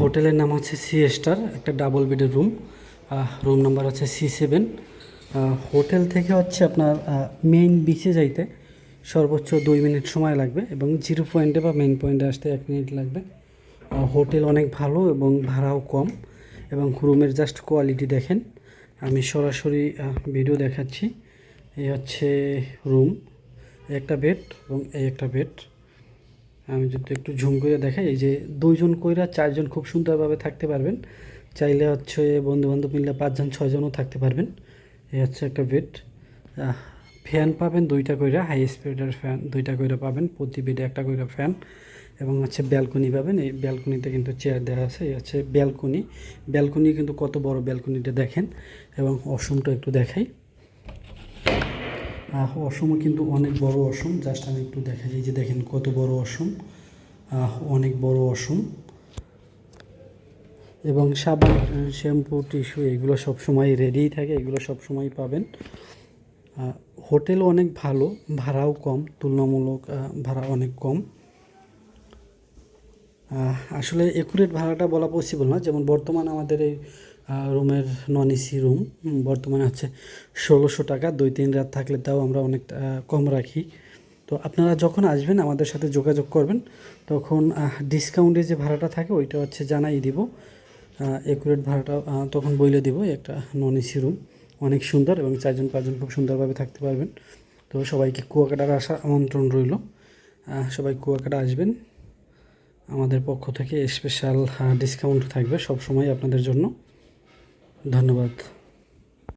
হোটেলের নাম হচ্ছে সি স্টার, একটা ডাবল বেডের রুম রুম নাম্বার হচ্ছে সি সেভেন। হোটেল থেকে হচ্ছে আপনার মেইন বিচে যাইতে সর্বোচ্চ দুই মিনিট সময় লাগবে এবং জিরো পয়েন্টে বা মেইন পয়েন্টে আসতে এক মিনিট লাগবে। হোটেল অনেক ভালো এবং ভাড়াও কম এবং রুমের জাস্ট কোয়ালিটি দেখেন। আমি সরাসরি ভিডিও দেখাচ্ছি। এই হচ্ছে রুম একটা বেড এবং এই একটা বেড আমি যদি একটু ঝুম করে দেখাই, এই যে দুইজন কইরা চারজন খুব সুন্দরভাবে থাকতে পারবেন। চাইলে হচ্ছে বন্ধু বান্ধব মিললে পাঁচজন, ছয়জনও থাকতে পারবেন। এই হচ্ছে একটা বেড ফ্যান পাবেন দুইটা কইরা হাই স্পিডের ফ্যান দুইটা কইরা পাবেন, প্রতি বেডে একটা কইরা ফ্যান এবং হচ্ছে ব্যালকনি পাবেন, এই ব্যালকনিতে কিন্তু চেয়ার দেওয়া আছে, এই হচ্ছে ব্যালকনি ব্যালকনি কিন্তু কত বড় ব্যালকনিটা দেখেন। এবং অসমটা একটু দেখাই। অসমও কিন্তু অনেক বড় অসম। জাস্ট আমি একটু দেখাই এই যে দেখেন কত বড় অসম। অনেক বড় অসম। এবং সাবান শ্যাম্পু টিস্যু এগুলো সবসময় রেডিই থাকে এগুলো সবসময় পাবেন। আহ, হোটেলও অনেক ভালো ভাড়াও কম তুলনামূলক ভাড়া অনেক কম। আসলে একুরেট ভাড়াটা বলা পসিবল না। যেমন বর্তমানে আমাদের এই রুমের নন এসি রুম বর্তমানে হচ্ছে ষোলোশো টাকা। দুই, তিন রাত থাকলে তাও আমরা অনেক কম রাখি। তো আপনারা যখন আসবেন, আমাদের সাথে যোগাযোগ করবেন, তখন ডিসকাউন্টে যে ভাড়াটা থাকে, ওইটা হচ্ছে জানাই দিব। একুরেট ভাড়াটা তখন বইলে দিব একটা নন এসি রুম অনেক সুন্দর এবং চারজন, পাঁচজন খুব সুন্দরভাবে থাকতে পারবেন। তো সবাইকে কুয়াকাটার আসার আমন্ত্রণ রইল। সবাই কুয়াকাটা আসবেন। আমাদের পক্ষ থেকে স্পেশাল ডিসকাউন্ট থাকবে সব সময় আপনাদের জন্য। ধন্যবাদ।